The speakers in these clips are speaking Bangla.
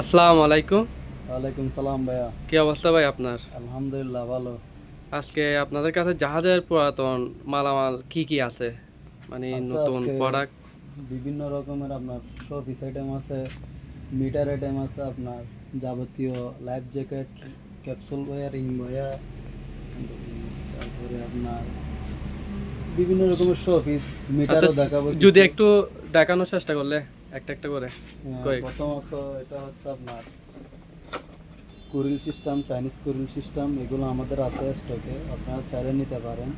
আসসালামু আলাইকুম। ওয়ালাইকুম সালাম ভাইয়া। কি অবস্থা ভাই আপনার? আলহামদুলিল্লাহ ভালো। আজকে আপনাদের কাছে জাহাজের পুরাতন মালামাল কি কি আছে? মানে নতুন প্রোডাক্ট বিভিন্ন রকমের আপনার শোপিস আইটেম আছে মিটার আইটেম আছে আপনার যাবতীয় life jacket capsule buoy ring buoy তারপরে আপনার বিভিন্ন রকমের শোপিস আচ্ছা মিটারও দেখাবো যদি একটু দেখানোর চেষ্টা করলে। একটা একটা করে হ্যাঁ। প্রথমত এটা হচ্ছে আপনার কুরিল সিস্টেম চাইনিজ কুরিল সিস্টেম এগুলো আমাদের আছে স্টকে আপনারা চাইলে নিতে পারেন।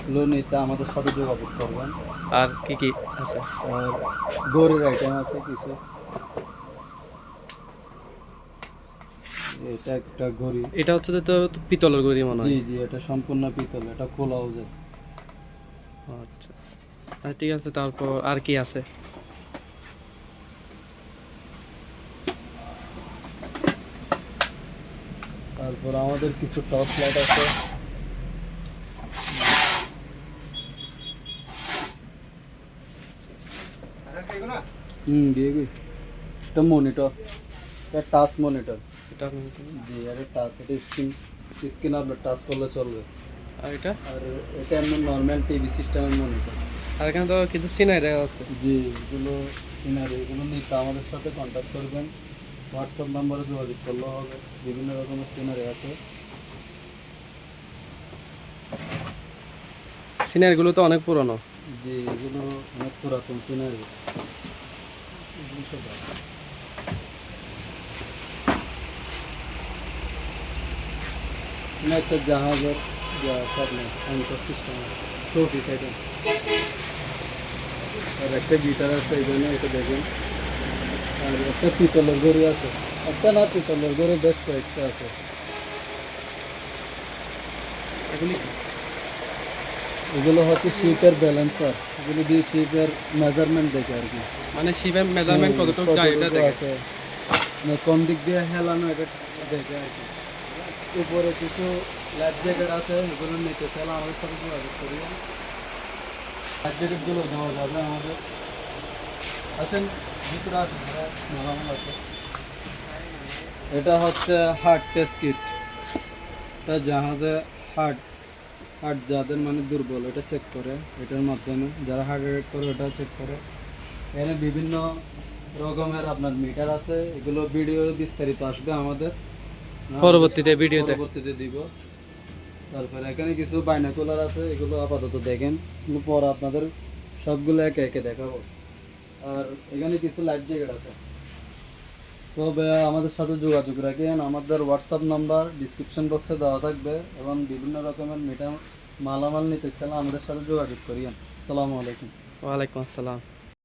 এগুলো নিতে আমাদের সাথে যোগাযোগ করবেন। আর কি কি আছে? আর গড়ের আইটেম আছে কিছু। এটা একটা ঘড়ি এটা হচ্ছে যে তো পিতলের গড়ি মনে হয়? জি জি এটা সম্পূর্ণ পিতল এটা খোলাও যায় আচ্ছা, ঠিক আছে তারপর আর কি আছে? তারপর আমাদের কিছু টর্চ লাইট আছে। হুম দিয়ে গই এটা মনিটর এটা টাচ মনিটর এটা জি আরে টাচ এটা স্ক্রিন স্ক্রিন আপনার টাচ করলে চলবে। আর এটা? আর এটা এমন নর্মাল টিভি সিস্টেমের মনিটর আর এখানে তো কিছু চিনাই দেখা যাচ্ছে। জি এগুলো সিনারি এগুলো নিতে আমাদের সাথে কন্ট্যাক্ট করবেন। হোয়াটসঅ্যাপ নাম্বারে যোগাযোগ করলেও হবে বিভিন্ন রকমের সিনারি আছে। সিনারিগুলো তো অনেক পুরনো। যে এগুলো অনেক পুরাতন সিনারি। একটা জাহাজের সিস্টেম ছোটি সাইডে আর একটা গিটার আছে এখানে এটা দেখেন। আর একটা পিতলের গড়ি আছে। একটা না পিতলের গড়ি বেশ কয়েকটা আছে। এগুলো হচ্ছে শিপের ব্যালেন্সার এগুলো দিয়ে শিপের মেজারমেন্ট দেখে আর কি। মানে শিবের মেজারমেন্ট হুম, কতটুকু যায় এটা দেখে। আছে। মানে কোন দিক দিয়ে হেলানো এটা দেখে আর কি। উপরে কিছু লাইফ জ্যাকেট আছে এগুলো নিতে চাইলে আমাদের সাথে যোগাযোগ করি নেওয়া যাবে আমাদের। আছেন ভিতরে আছে আছে এটা হচ্ছে হার্ট টেস্ট কিট। এটা জাহাজে হার্ট হার্ট যাদের মানে দুর্বল এটা চেক করে এটার মাধ্যমে। যারা হার্ট রেট করে ওটা চেক করে। এখানে বিভিন্ন রকমের আপনার মিটার আছে। এগুলো ভিডিও বিস্তারিত আসবে আমাদের। পরবর্তীতে ভিডিওতে পরবর্তীতে দিব। তারপরে এখানে কিছু বাইনাকুলার আছে, এগুলো আপাতত দেখেন। পর আপনাদের সবগুলো একে একে দেখাবো। আর এখানে কিছু লাইফ জ্যাকেট আছে। তবে আমাদের সাথে যোগাযোগ রাখেন। আমাদের হোয়াটসঅ্যাপ নাম্বার ডিসক্রিপশন বক্সে দেওয়া থাকবে এবং বিভিন্ন রকমের মিটার মালামাল নিতে চাইলে আমাদের সাথে যোগাযোগ করিয়েন। আসসালামু আলাইকুম। ওয়ালাইকুম আসসালাম।